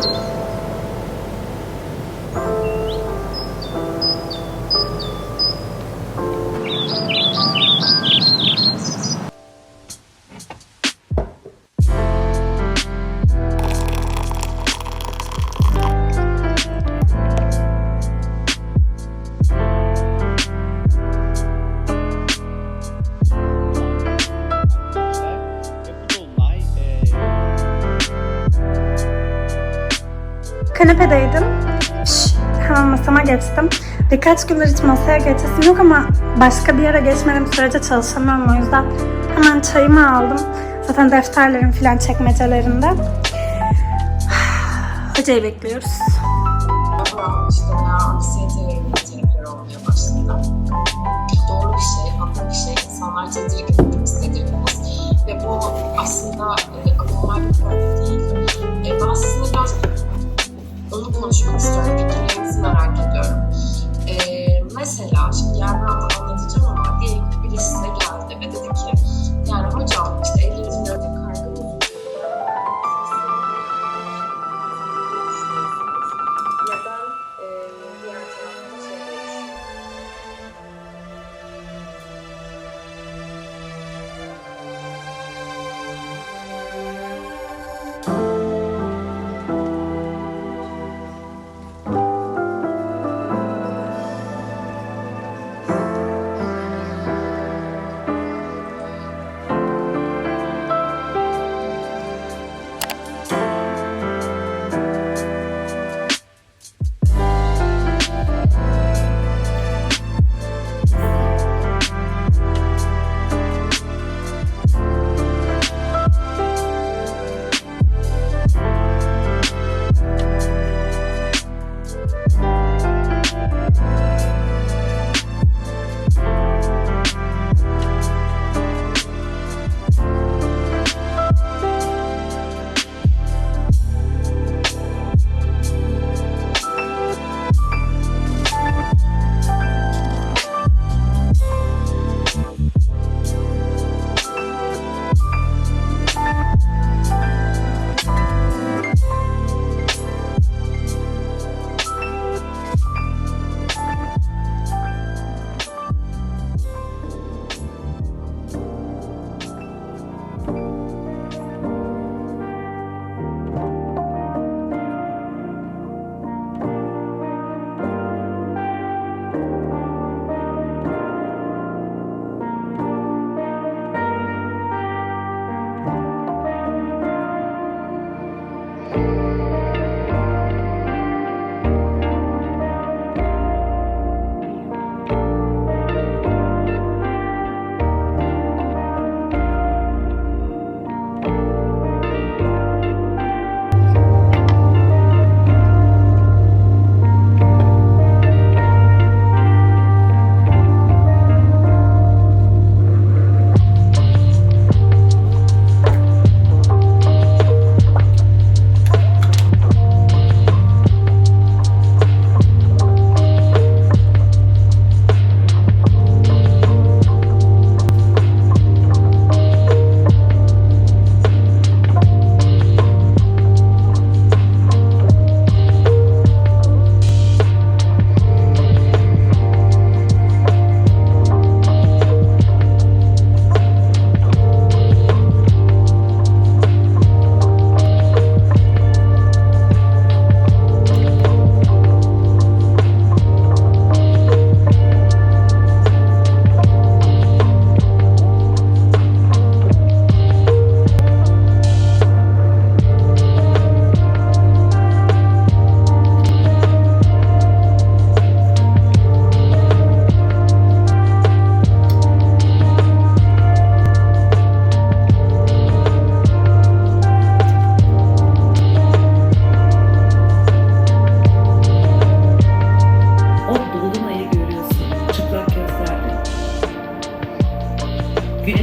Ve Kanepedeydim. Şş, hemen masama geçtim. Birkaç gündür hiç masaya geçesim yok ama başka bir yere geçmediğim sürece çalışamıyorum o yüzden. Hemen çayımı aldım. Zaten defterlerim filan çekmecelerinde. Hocayı bekliyoruz.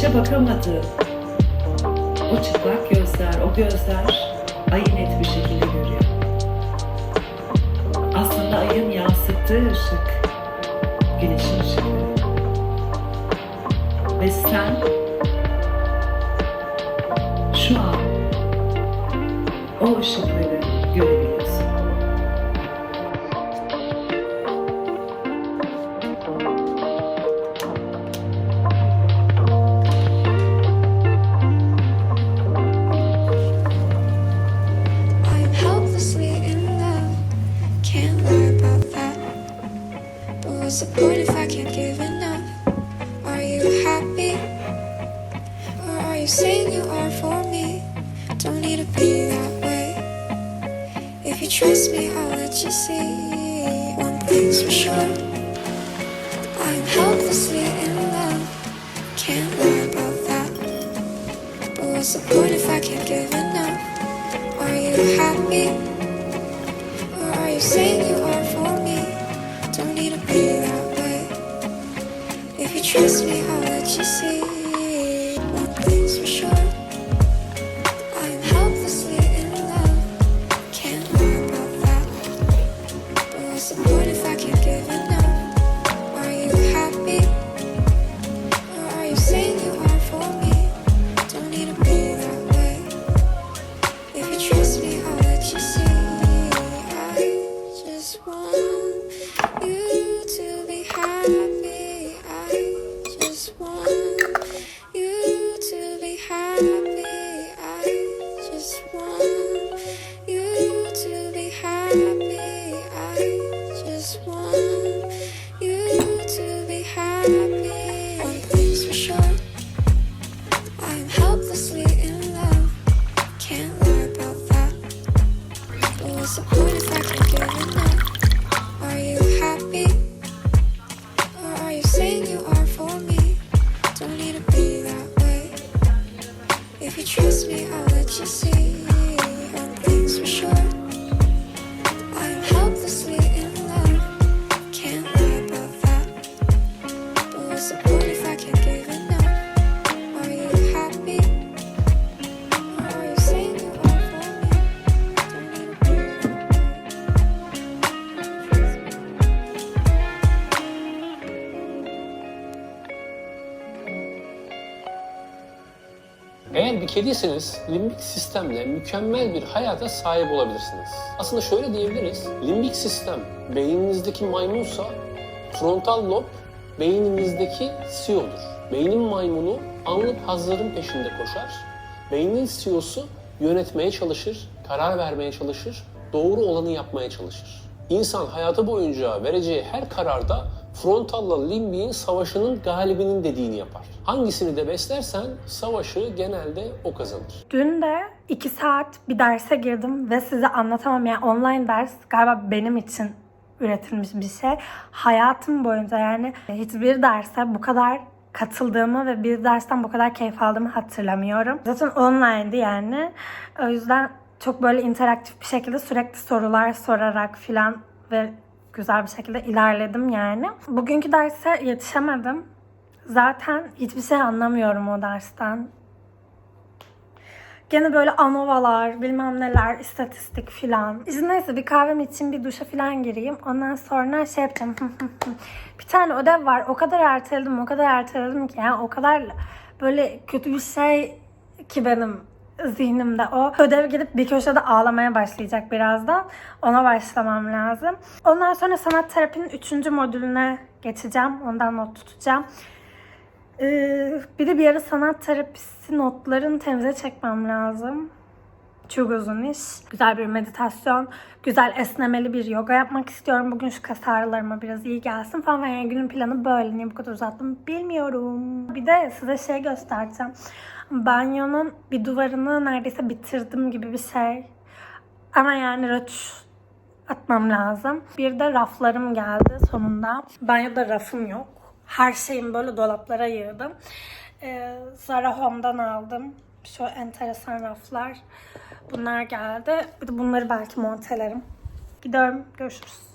Güneşe bakamadığı o çıplak gözler, o gözler ayı net bir şekilde görüyor. Aslında ayın yansıttığı ışık güneşin ışığı. Ve sen şu an o ışıkları What's the point if I can't give enough? Are you happy? Or are you saying you are for me? Don't need to be that way. If you trust me, I'll let you see. One thing's for sure I'm helplessly in love. Can't lie about that. But what's the point if I can't give enough? Are you happy? Or are you saying you are? If you trust me, I'll let you see. One thing's for sure. I'm helplessly in love. Can't about that. But what's point if I can't give? Are you happy? Or are you saying you Wait a second, dude. Eğer bir kediyseniz limbik sistemle mükemmel bir hayata sahip olabilirsiniz. Aslında şöyle diyebiliriz. Limbik sistem beyninizdeki maymunsa frontal lob beyninizdeki CEO'dur. Beynin maymunu anlık hazların peşinde koşar. Beynin CEO'su yönetmeye çalışır, karar vermeye çalışır, doğru olanı yapmaya çalışır. İnsan hayatı boyunca vereceği her kararda frontalla limbiğin savaşının galibinin dediğini yapar. Hangisini de beslersen savaşı genelde o kazanır. Dün de 2 saat bir derse girdim ve size anlatamam yani online ders galiba benim için üretilmiş bir şey. Hayatım boyunca yani hiçbir derse bu kadar katıldığımı ve bir dersten bu kadar keyif aldığımı hatırlamıyorum. Zaten online'di yani. O yüzden çok böyle interaktif bir şekilde sürekli sorular sorarak filan ve güzel bir şekilde ilerledim yani. Bugünkü derse yetişemedim. Zaten hiçbir şey anlamıyorum o dersten. Gene böyle anovalar, bilmem neler, istatistik filan. İşte neyse bir kahvem için bir duşa filan gireyim. Ondan sonra şey yapacağım. bir tane ödev var. O kadar erteledim, o kadar erteledim ki. Yani o kadar böyle kötü bir şey ki benim zihnimde o. Ödev gidip bir köşede ağlamaya başlayacak birazdan. Ona başlamam lazım. Ondan sonra sanat terapinin 3. modülüne geçeceğim. Ondan not tutacağım. Ee, bir de bir ara sanat terapisi notlarını temize çekmem lazım. Çok uzun iş. Güzel bir meditasyon, güzel esnemeli bir yoga yapmak istiyorum. Bugün şu kas ağrılarıma biraz iyi gelsin falan. Yani günün planı böyle. Niye bu kadar uzattım bilmiyorum. Bir de size şey göstereceğim. Banyonun bir duvarını neredeyse bitirdim gibi bir şey. Ama yani rötuş atmam lazım. Bir de raflarım geldi sonunda. Banyoda rafım yok. Her şeyimi böyle dolaplara yığdım. Ee, Zara Home'dan aldım. Şu enteresan raflar. Bunlar geldi. Bir de bunları belki montelerim. Gidiyorum. Görüşürüz.